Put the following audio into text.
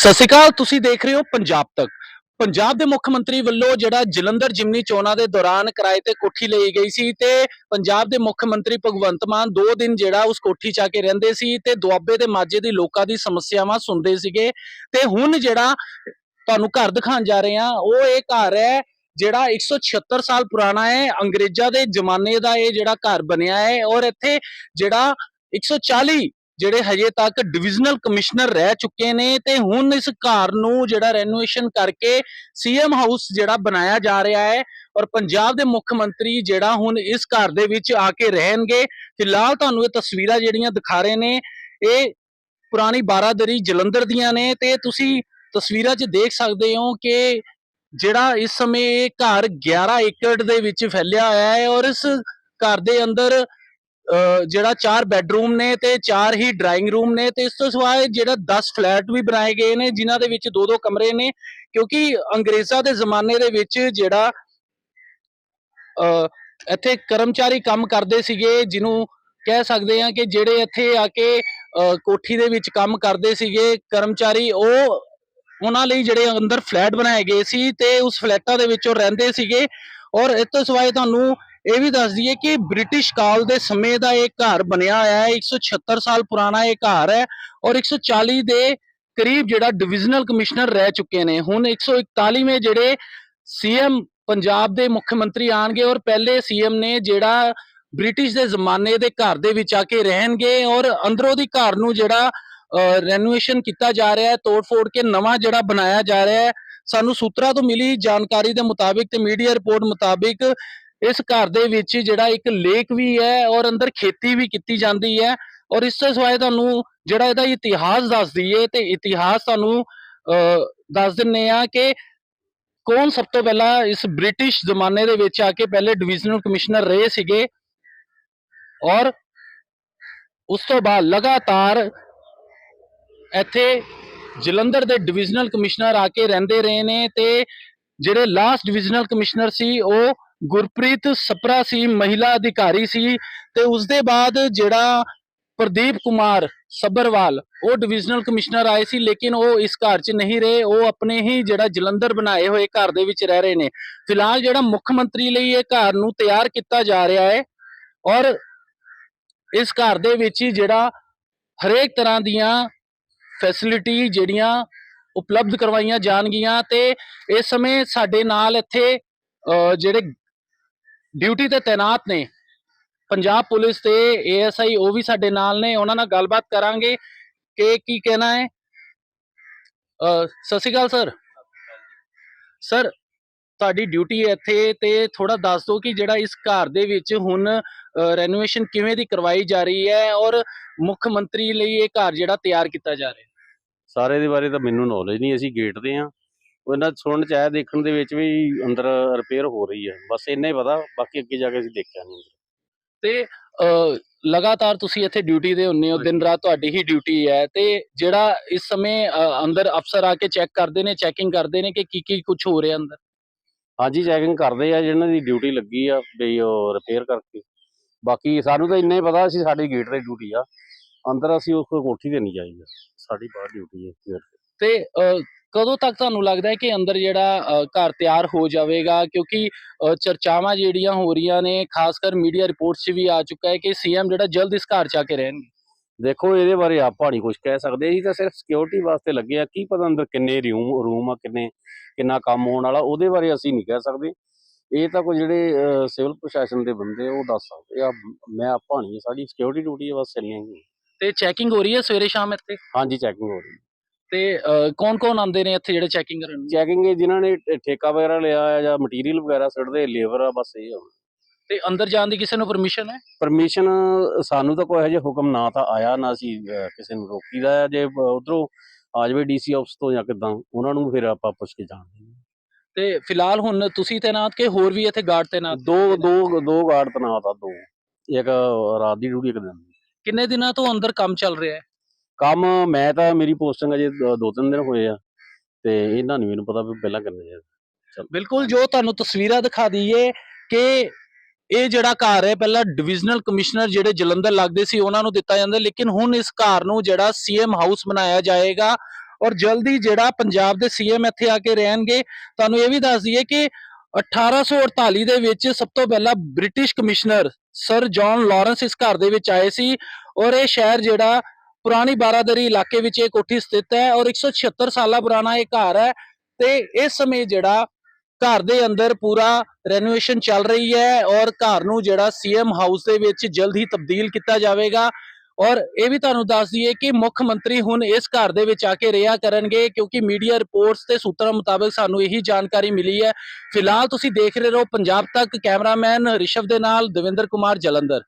ਸਤਿ ਸ਼੍ਰੀ ਅਕਾਲ, ਤੁਸੀਂ ਦੇਖ ਰਹੇ ਹੋ ਪੰਜਾਬ ਤੱਕ। ਪੰਜਾਬ ਦੇ ਮੁੱਖ ਮੰਤਰੀ ਵੱਲੋਂ ਜਿਹੜਾ ਜਲੰਧਰ ਜਿਮਨੀ ਚੋਣਾਂ ਦੇ ਦੌਰਾਨ ਕਿਰਾਏ ਤੇ ਕੋਠੀ ਲਈ ਗਈ ਸੀ ਤੇ ਪੰਜਾਬ ਦੇ ਮੁੱਖ ਮੰਤਰੀ ਭਗਵੰਤ ਮਾਨ ਦੋ ਦਿਨ ਜਿਹੜਾ ਉਸ ਕੋਠੀ 'ਚ ਆ ਕੇ ਰਹਿੰਦੇ ਸੀ ਤੇ ਦੁਆਬੇ ਦੇ ਮਾਝੇ ਦੀ ਲੋਕਾਂ ਦੀ ਸਮੱਸਿਆਵਾਂ ਸੁਣਦੇ ਸੀਗੇ ਤੇ ਹੁਣ ਜਿਹੜਾ ਤੁਹਾਨੂੰ ਘਰ ਦਿਖਾਉਣ ਜਾ ਰਹੇ ਹਾਂ, ਉਹ ਇਹ ਘਰ ਹੈ ਜਿਹੜਾ 176 ਸਾਲ ਪੁਰਾਣਾ ਹੈ, ਅੰਗਰੇਜ਼ਾਂ ਦੇ ਜ਼ਮਾਨੇ ਦਾ ਇਹ ਜਿਹੜਾ ਘਰ ਬਣਿਆ ਹੈ ਔਰ ਇੱਥੇ ਜਿਹੜਾ 140 ਜਿਹੜੇ ਹਜੇ ਤੱਕ ਡਿਵੀਜ਼ਨਲ ਕਮਿਸ਼ਨਰ ਰਹਿ ਚੁੱਕੇ ਨੇ ਤੇ ਹੁਣ ਇਸ ਘਰ ਨੂੰ ਜਿਹੜਾ ਰੈਨੋਵੇਸ਼ਨ ਕਰਕੇ ਸੀਐਮ ਹਾਊਸ ਜਿਹੜਾ ਬਣਾਇਆ ਜਾ ਰਿਹਾ ਹੈ ਔਰ ਪੰਜਾਬ ਦੇ ਮੁੱਖ ਮੰਤਰੀ ਜਿਹੜਾ ਹੁਣ ਇਸ ਘਰ ਦੇ ਵਿੱਚ ਆ ਕੇ ਰਹਿਣਗੇ। ਫਿਲਹਾਲ ਤੁਹਾਨੂੰ ਇਹ ਤਸਵੀਰਾਂ ਜਿਹੜੀਆਂ ਦਿਖਾ ਰਹੇ ਨੇ, ਇਹ ਪੁਰਾਣੀ ਬਾਰਾਦਰੀ ਜਲੰਧਰ ਦੀਆਂ ਨੇ ਤੇ ਤੁਸੀਂ ਤਸਵੀਰਾਂ 'ਚ ਦੇਖ ਸਕਦੇ ਹੋ ਕਿ ਜਿਹੜਾ ਇਸ ਸਮੇਂ ਇਹ ਘਰ 11 ਏਕੜ ਦੇ ਵਿੱਚ ਫੈਲਿਆ ਹੋਇਆ ਹੈ ਔਰ ਇਸ ਘਰ ਦੇ ਅੰਦਰ ਜਿਹੜਾ ਚਾਰ ਬੈੱਡਰੂਮ ਨੇ ਤੇ ਚਾਰ ਹੀ ਡਰਾਇੰਗ ਰੂਮ ਨੇ ਤੇ ਇਸ ਤੋਂ ਸਿਵਾਏ ਜਿਹੜਾ 10 ਫਲੈਟ ਵੀ ਬਣਾਏ ਗਏ ਨੇ, ਜਿਨ੍ਹਾਂ ਦੇ ਵਿੱਚ ਦੋ ਦੋ ਕਮਰੇ ਨੇ, ਕਿਉਂਕਿ ਅੰਗਰੇਜ਼ਾਂ ਦੇ ਜ਼ਮਾਨੇ ਦੇ ਵਿੱਚ ਜਿਹੜਾ ਇੱਥੇ ਕਰਮਚਾਰੀ ਕੰਮ ਕਰਦੇ ਸੀਗੇ, ਜਿਹਨੂੰ ਕਹਿ ਸਕਦੇ ਆ ਕਿ ਜਿਹੜੇ ਇੱਥੇ ਆ ਕੇ ਕੋਠੀ ਦੇ ਵਿੱਚ ਕੰਮ ਕਰਦੇ ਸੀਗੇ, ਕਰਮਚਾਰੀ ਉਹ ਉਹਨਾਂ ਲਈ ਜਿਹੜੇ ਅੰਦਰ ਫਲੈਟ ਬਣਾਏ ਗਏ ਸੀ ਤੇ ਉਸ ਫਲੈਟਾਂ ਦੇ ਵਿੱਚ ਉਹ ਰਹਿੰਦੇ ਸੀਗੇ। ਔਰ ਇਸ ਤੋਂ ਸਿਵਾਏ ਤੁਹਾਨੂੰ ਇਹ ਵੀ ਦੱਸ ਦਈਏ ਕਿ ਬ੍ਰਿਟਿਸ਼ ਕਾਲ ਦੇ ਸਮੇਂ ਦਾ ਇਹ ਘਰ ਬਣਿਆ ਹੋਇਆ ਹੈ 176 ਸਾਲ ਪੁਰਾਣਾ ਇਹ ਘਰ ਹੈ ਔਰ 140 ਦੇ ਕਰੀਬ ਜਿਹੜਾ ਡਿਵੀਜ਼ਨਲ ਕਮਿਸ਼ਨਰ ਰਹਿ ਚੁੱਕੇ ਨੇ। ਹੁਣ 141ਵੇਂ ਜਿਹੜੇ ਸੀਐਮ ਪੰਜਾਬ ਦੇ ਮੁੱਖ ਮੰਤਰੀ ਆਣਗੇ ਔਰ ਪਹਿਲੇ ਸੀਐਮ ਨੇ ਜਿਹੜਾ ਬ੍ਰਿਟਿਸ਼ ਦੇ ਜ਼ਮਾਨੇ ਦੇ ਘਰ ਦੇ ਵਿੱਚ ਆ ਕੇ ਰਹਿਣਗੇ ਔਰ ਅੰਦਰੋਂ ਦੀ ਘਰ ਨੂੰ ਜਿਹੜਾ ਰੈਨੋਵੇਸ਼ਨ ਕੀਤਾ ਜਾ ਰਿਹਾ ਹੈ, ਤੋੜ-ਫੋੜ ਕੇ ਨਵਾਂ ਜਿਹੜਾ ਬਣਾਇਆ ਜਾ ਰਿਹਾ ਹੈ। ਸਾਨੂੰ ਸੂਤਰਾਂ ਤੋਂ ਮਿਲੀ ਜਾਣਕਾਰੀ ਦੇ ਮੁਤਾਬਿਕ ਤੇ ਮੀਡੀਆ ਰਿਪੋਰਟ ਮੁਤਾਬਿਕ ਇਸ ਘਰ ਦੇ ਵਿੱਚ ਜਿਹੜਾ ਇੱਕ ਲੇਕ ਵੀ ਹੈ ਔਰ ਅੰਦਰ ਖੇਤੀ ਵੀ ਕੀਤੀ ਜਾਂਦੀ ਹੈ ਔਰ ਇਸ ਤੋਂ ਸਿਵਾਏ ਤੁਹਾਨੂੰ ਜਿਹੜਾ ਇਹਦਾ ਇਤਿਹਾਸ ਦੱਸ ਦਈਏ ਤੇ ਇਤਿਹਾਸ ਤੁਹਾਨੂੰ ਦੱਸ ਦਿੰਨੇ ਆ ਕਿ ਕੌਣ ਸਭ ਤੋਂ ਪਹਿਲਾਂ ਇਸ ਬ੍ਰਿਟਿਸ਼ ਜ਼ਮਾਨੇ ਦੇ ਵਿੱਚ ਆ ਕੇ ਪਹਿਲੇ ਡਿਵੀਜ਼ਨਲ ਕਮਿਸ਼ਨਰ ਰਹੇ ਸੀਗੇ ਔਰ ਉਸ ਤੋਂ ਬਾਅਦ ਲਗਾਤਾਰ ਇੱਥੇ ਜਲੰਧਰ ਦੇ ਡਿਵੀਜ਼ਨਲ ਕਮਿਸ਼ਨਰ ਆ ਕੇ ਰਹਿੰਦੇ ਰਹੇ ਨੇ ਤੇ ਜਿਹੜੇ ਲਾਸਟ ਡਿਵੀਜ਼ਨਲ ਕਮਿਸ਼ਨਰ ਸੀ ਉਹ ਗੁਰਪ੍ਰੀਤ ਸਪਰਾ ਸੀ ਮਹਿਲਾ ਅਧਿਕਾਰੀ ਸੀ ਤੇ ਉਸ ਦੇ ਬਾਅਦ ਜਿਹੜਾ ਪ੍ਰਦੀਪ ਕੁਮਾਰ ਸੱਬਰਵਾਲ ਉਹ ਡਿਵੀਜ਼ਨਲ ਕਮਿਸ਼ਨਰ ਆਏ ਸੀ ਲੇਕਿਨ ਉਹ ਇਸ ਘਰ 'ਚ ਨਹੀਂ ਰਹੇ ਉਹ ਆਪਣੇ ਹੀ ਜਿਹੜਾ ਜਲੰਧਰ ਬਣਾਏ ਹੋਏ ਘਰ ਦੇ ਵਿੱਚ ਰਹਿ ਰਹੇ ਨੇ। ਫਿਲਹਾਲ ਜਿਹੜਾ ਮੁੱਖ ਮੰਤਰੀ ਲਈ ਇਹ ਘਰ ਨੂੰ ਤਿਆਰ ਕੀਤਾ ਜਾ ਰਿਹਾ ਹੈ ਔਰ ਇਸ ਘਰ ਦੇ ਵਿੱਚ ਹੀ ਜਿਹੜਾ ਹਰੇਕ ਤਰ੍ਹਾਂ ਦੀਆਂ ਫੈਸਿਲਿਟੀ ਜਿਹੜੀਆਂ ਉਪਲਬਧ ਕਰਵਾਈਆਂ ਜਾਣਗੀਆਂ ਤੇ ਇਸ ਸਮੇਂ ਸਾਡੇ ਨਾਲ ਇੱਥੇ ਅਹ, ਜਿਹੜੇ ਡਿਊਟੀ ਤੇ ਤਾਇਨਾਤ ਨੇ। ਪੰਜਾਬ ਪੁਲਿਸ ਤੇ ਏਐਸਆਈ ਉਹ ਵੀ ਸਾਡੇ ਨਾਲ ਨੇ। ਉਹਨਾਂ ਨਾਲ ਗੱਲਬਾਤ ਕਰਾਂਗੇ ਕਿ ਕੀ ਕਹਿਣਾ ਹੈ। ਸਤਿ ਸ਼੍ਰੀ ਅਕਾਲ ਸਰ। ਸਰ, ਤੁਹਾਡੀ ਡਿਊਟੀ ਹੈ ਇੱਥੇ ਤੇ ਥੋੜਾ ਦੱਸ ਦਿਓ ਕਿ ਜਿਹੜਾ ਇਸ ਘਰ ਦੇ ਵਿੱਚ ਹੁਣ ਰੈਨੋਵੇਸ਼ਨ ਕਿਵੇਂ ਦੀ ਕਰਵਾਈ ਜਾ ਰਹੀ ਹੈ ਔਰ ਮੁੱਖ ਮੰਤਰੀ ਲਈ ਇਹ ਘਰ ਜਿਹੜਾ ਤਿਆਰ ਕੀਤਾ ਜਾ ਰਿਹਾ ਸਾਰੇ ਦੇ ਬਾਰੇ ਤਾਂ ਮੈਨੂੰ ਨੌਲੇਜ ਨਹੀਂ। ਅਸੀਂ ਗੇਟ ਦੇ ਆ ਉਹ ਇਹਨਾਂ ਸੁਣਨ ਚ ਆਇਆ ਦੇਖਣ ਦੇ ਵਿੱਚ ਵੀ ਅੰਦਰ ਰਿਪੇਅਰ ਹੋ ਰਹੀ ਹੈ। ਬਸ ਇੰਨਾ ਹੀ ਪਤਾ ਬਾਕੀ ਅੱਗੇ ਜਾ ਕੇ ਅਸੀਂ ਦੇਖਿਆ ਨਹੀਂ। ਤੇ ਅਹ, ਲਗਾਤਾਰ ਤੁਸੀਂ ਇੱਥੇ ਡਿਊਟੀ ਤੇ ਹੁੰਨੇ ਹੋ ਦਿਨ ਰਾਤ ਤੁਹਾਡੀ ਹੀ ਡਿਊਟੀ ਹੈ ਤੇ ਜਿਹੜਾ ਇਸ ਸਮੇਂ ਅਹ, ਅੰਦਰ ਅਫਸਰ ਆ ਕੇ ਚੈੱਕ ਕਰਦੇ ਨੇ ਚੈਕਿੰਗ ਕਰਦੇ ਨੇ ਕਿ ਕੀ ਕੀ ਕੁਝ ਹੋ ਰਿਹਾ ਅੰਦਰ? ਹਾਂਜੀ ਚੈਕਿੰਗ ਕਰਦੇ ਆ ਜਿਹਨਾਂ ਦੀ ਡਿਊਟੀ ਲੱਗੀ ਆ ਵੀ ਉਹ ਰਿਪੇਅਰ ਕਰਕੇ। ਬਾਕੀ ਸਾਨੂੰ ਤਾਂ ਇੰਨਾ ਹੀ ਪਤਾ ਅਸੀਂ ਸਾਡੀ ਗੇਟ ਤੇ ਡਿਊਟੀ ਆ। ਅੰਦਰ ਅਸੀਂ ਉਸ ਕੋਠੀ ਤੇ ਨਹੀਂ ਜਾਈਦਾ। ਸਾਡੀ ਬਾਹਰ ਡਿਊਟੀ ਹੈ। ਤੇ। ਤੇ ਅਹ, ਕਦੋਂ ਤੱਕ ਤੁਹਾਨੂੰ ਲੱਗਦਾ ਹੈ ਕਿ ਅੰਦਰ ਜਿਹੜਾ ਘਰ ਤਿਆਰ ਹੋ ਜਾਵੇਗਾ? ਕਿਉਂਕਿ ਚਰਚਾਵਾਂ ਜਿਹੜੀਆਂ ਹੋ ਰਹੀਆਂ ਨੇ ਖਾਸ ਕਰ ਮੀਡੀਆ ਰਿਪੋਰਟਸ 'ਚ ਵੀ ਆ ਚੁੱਕਾ ਹੈ ਕਿ ਸੀਐਮ ਜਿਹੜਾ ਜਲਦ ਇਸ ਘਰ 'ਚ ਆ ਕੇ ਰਹਿਣਗੇ। ਦੇਖੋ ਇਹਦੇ ਬਾਰੇ ਆਪਾਂ ਨਹੀਂ ਕੁਝ ਕਹਿ ਸਕਦੇ। ਅਸੀਂ ਤਾਂ ਸਿਰਫ ਸਿਕਿਉਰਿਟੀ ਵਾਸਤੇ ਲੱਗੇ ਆ ਕੀ ਪਤਾ ਅੰਦਰ ਕਿੰਨੇ ਰੂਮ ਰੂਮ ਆ ਕਿੰਨੇ ਕਿੰਨਾ ਕੰਮ ਹੋਣ ਵਾਲਾ ਉਹਦੇ ਬਾਰੇ ਅਸੀਂ ਨਹੀਂ ਕਹਿ ਸਕਦੇ। ਇਹ ਤਾਂ ਕੋਈ ਜਿਹੜੇ ਸਿਵਲ ਪ੍ਰਸ਼ਾਸਨ ਦੇ ਬੰਦੇ ਉਹ ਦੱਸ ਸਕਦੇ ਆ। ਮੈਂ ਆਪਾਂ ਨਹੀਂ ਸਾਡੀ ਸਿਕਿਉਰਿਟੀ ਡਿਊਟੀ ਹੈ ਬਸ ਹੀ ਤੇ ਚੈਕਿੰਗ ਹੋ ਰਹੀ ਹੈ ਸਵੇਰੇ ਸ਼ਾਮ ਇੱਥੇ? ਹਾਂਜੀ ਚੈਕਿੰਗ ਹੋ ਰਹੀ ਤੇ ਕੌਣ ਕੌਣ ਆਉਂਦੇ ਨੇ ਇੱਥੇ ਜਿਹੜੇ ਚੈਕਿੰਗ ਕਰਨ? ਚੈਕਿੰਗ ਜਿਨ੍ਹਾਂ ਨੇ ਠੇਕਾ ਵਗੈਰਾ ਲਿਆ ਹੈ ਜਾਂ ਮਟੀਰੀਅਲ ਵਗੈਰਾ ਸਿੱਟਦੇ ਲੇਬਰ ਆ ਬਸ ਇਹ ਤੇ ਅੰਦਰ ਜਾਣ ਦੀ ਕਿਸੇ ਨੂੰ ਪਰਮਿਸ਼ਨ ਹੈ? ਪਰਮਿਸ਼ਨ ਸਾਨੂੰ ਤਾਂ ਕੋਈ ਹਜੇ ਹੁਕਮ ਨਾ ਤਾਂ ਆਇਆ ਨਾ ਅਸੀਂ ਕਿਸੇ ਨੂੰ ਰੋਕੀਦਾ ਹੈ। ਜੇ ਉਧਰੋਂ ਆ ਜਾਵੇ ਡੀਸੀ ਆਫਿਸ ਤੋਂ ਜਾਂ ਕਿਦਾਂ ਉਹਨਾਂ ਨੂੰ ਫਿਰ ਆਪਾਂ ਪੁੱਛ ਕੇ ਜਾਣਦੇ ਤੇ ਫਿਲਹਾਲ ਹੁਣ ਤੁਸੀਂ ਤੈਨਾਤ ਕਿ ਹੋਰ ਵੀ ਇੱਥੇ ਗਾਰਡ ਤੈਨਾਤ ਦੋ ਦੋ ਦੋ ਗਾਰਡ ਤਨਾਤ ਆ ਦੋ। ਇੱਕ ਰਾਤ ਦੀ ਡਿਊਟੀ ਇੱਕ ਦਿਨ ਕਿੰਨੇ ਦਿਨਾਂ ਤੋਂ ਅੰਦਰ ਕੰਮ ਚੱਲ ਰਿਹਾ ਹੈ? ਕੰਮ ਮੈਂ ਤਾਂ ਮੇਰੀ ਪੋਸਟਿੰਗ ਅਜੇ ਦ- ਦੋ ਤਿੰਨ ਦਿਨ ਹੋਏ ਆ, ਤੇ ਇਹਨਾਂ ਨਹੀਂ ਮੈਨੂੰ ਪਤਾ ਵੀ ਪਹਿਲਾਂ ਕਿੰਨੇ ਆ। ਬਿਲਕੁਲ, ਜੋ ਤੁਹਾਨੂੰ ਤਸਵੀਰਾਂ ਦਿਖਾ ਦਈਏ ਕਿ ਇਹ ਜਿਹੜਾ ਘਰ ਹੈ, ਪਹਿਲਾਂ ਡਿਵੀਜ਼ਨਲ ਕਮਿਸ਼ਨਰ ਜਿਹੜੇ ਜਲੰਧਰ ਲੱਗਦੇ ਸੀ, ਉਹਨਾਂ ਨੂੰ ਦਿੱਤਾ ਜਾਂਦਾ, ਲੇਕਿਨ ਹੁਣ ਇਸ ਘਰ ਨੂੰ ਜਿਹੜਾ ਸੀਐਮ ਹਾਊਸ ਬਣਾਇਆ ਜਾਏਗਾ ਔਰ ਜਲਦੀ ਜਿਹੜਾ ਪੰਜਾਬ ਦੇ ਸੀਐਮ ਇੱਥੇ ਆ ਕੇ ਰਹਿਣਗੇ। ਤੁਹਾਨੂੰ ਇਹ ਵੀ ਦੱਸ ਦਈਏ ਕਿ 1848 ਦੇ ਵਿੱਚ ਸਭ ਤੋਂ ਪਹਿਲਾਂ British commissioner sir John Lawrence ਇਸ ਘਰ ਦੇ ਵਿੱਚ ਆਏ ਸੀ ਔਰ ਇਹ ਸ਼ਹਿਰ ਜਿਹੜਾ ਪੁਰਾਣੀ ਬਾਰਾਦਰੀ ਇਲਾਕੇ ਵਿੱਚ ਇਹ ਕੋਠੀ ਸਥਿਤ ਹੈ ਔਰ 176 ਸਾਲਾਂ ਪੁਰਾਣਾ ਇਹ ਘਰ ਹੈ ਤੇ ਇਸ ਸਮੇਂ ਜਿਹੜਾ ਘਰ ਦੇ ਅੰਦਰ ਪੂਰਾ ਰੈਨੋਵੇਸ਼ਨ ਚੱਲ ਰਹੀ ਹੈ ਔਰ ਘਰ ਨੂੰ ਜਿਹੜਾ ਸੀਐਮ ਹਾਊਸ ਦੇ ਵਿੱਚ ਜਲਦ ਹੀ ਤਬਦੀਲ ਕੀਤਾ ਜਾਵੇਗਾ ਔਰ ਇਹ ਵੀ ਤੁਹਾਨੂੰ ਦੱਸ ਦਈਏ ਕਿ ਮੁੱਖ ਮੰਤਰੀ ਹੁਣ ਇਸ ਘਰ ਦੇ ਵਿੱਚ ਆ ਕੇ ਰਿਹਾ ਕਰਨਗੇ ਕਿਉਂਕਿ ਮੀਡੀਆ ਰਿਪੋਰਟਸ ਤੇ ਸੂਤਰਾਂ ਮੁਤਾਬਕ ਸਾਨੂੰ ਇਹੀ ਜਾਣਕਾਰੀ ਮਿਲੀ ਹੈ। ਫਿਲਹਾਲ ਤੁਸੀਂ ਦੇਖ ਰਹੇ ਰਹੋ ਪੰਜਾਬ ਤੱਕ ਕੈਮਰਾਮੈਨ ਰਿਸ਼ਵ ਦੇ ਨਾਲ ਦਵਿੰਦਰ ਕੁਮਾਰ ਜਲੰਧਰ।